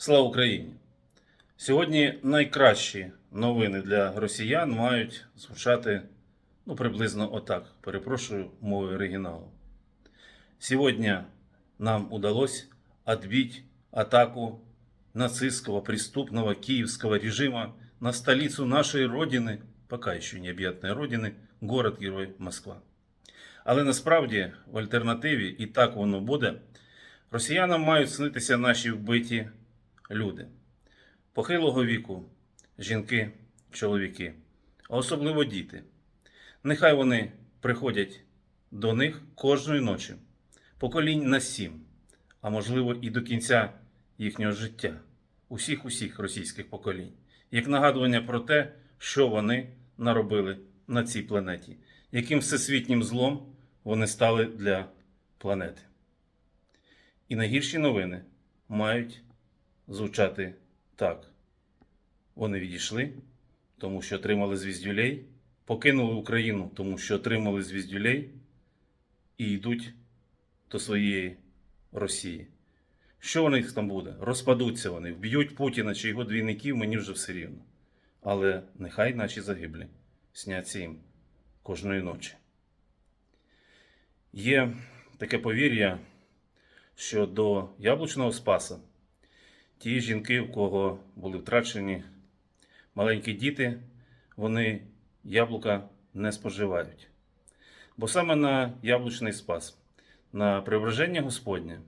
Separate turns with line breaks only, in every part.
Слава Україні! Сьогодні найкращі новини для росіян мають звучати ну, приблизно отак. Перепрошую мовою оригіналу. Сегодня нам удалось отбить атаку нацистского преступного киевского режима на столицу нашей Родины, пока еще необъятной Родины, город-герой Москва. Але насправді в альтернативі, і так воно буде, росіянам мають снитися наші вбиті люди. Похилого віку, жінки, чоловіки, а особливо діти. Нехай вони приходять до них кожної ночі, поколінь на сім, а можливо і до кінця їхнього життя, усіх усіх російських поколінь, як нагадування про те, що вони наробили на цій планеті, яким всесвітнім злом вони стали для планети. І найгірші новини мають звучати так. Вони відійшли, тому що отримали звіздюлей, покинули Україну, тому що отримали звіздюлей, і йдуть до своєї Росії. Що у них там буде? Розпадуться вони, вб'ють Путіна чи його двійників, мені вже все рівно. Але нехай наші загиблі сняться їм кожної ночі. Є таке повір'я, що до яблучного спаса ті жінки, у кого були втрачені маленькі діти, вони яблука не споживають. Бо саме на яблучний спас, на преображення Господнє,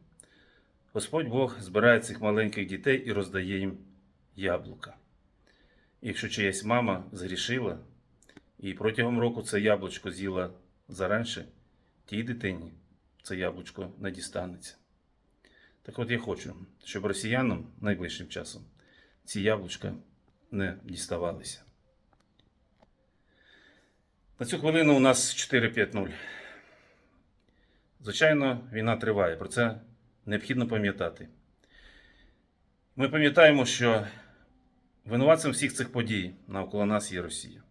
Господь Бог збирає цих маленьких дітей і роздає їм яблука. Якщо чиясь мама згрішила і протягом року це яблучко з'їла заранше, тій дитині це яблучко не дістанеться. Так от я хочу, щоб росіянам найближчим часом ці яблучка не діставалися. На цю хвилину у нас 4-5-0. Звичайно, війна триває. Про це необхідно пам'ятати. Ми пам'ятаємо, що винуватцем всіх цих подій навколо нас є Росія.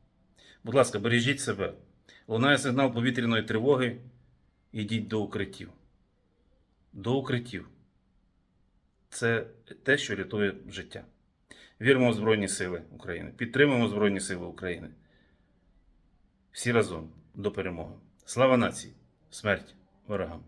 Будь ласка, бережіть себе. Лунає сигнал повітряної тривоги. Ідіть до укриттів. До укриттів. Це те, що рятує життя. Віримо в Збройні Сили України. Підтримуємо Збройні Сили України. Всі разом до перемоги. Слава нації! Смерть ворогам!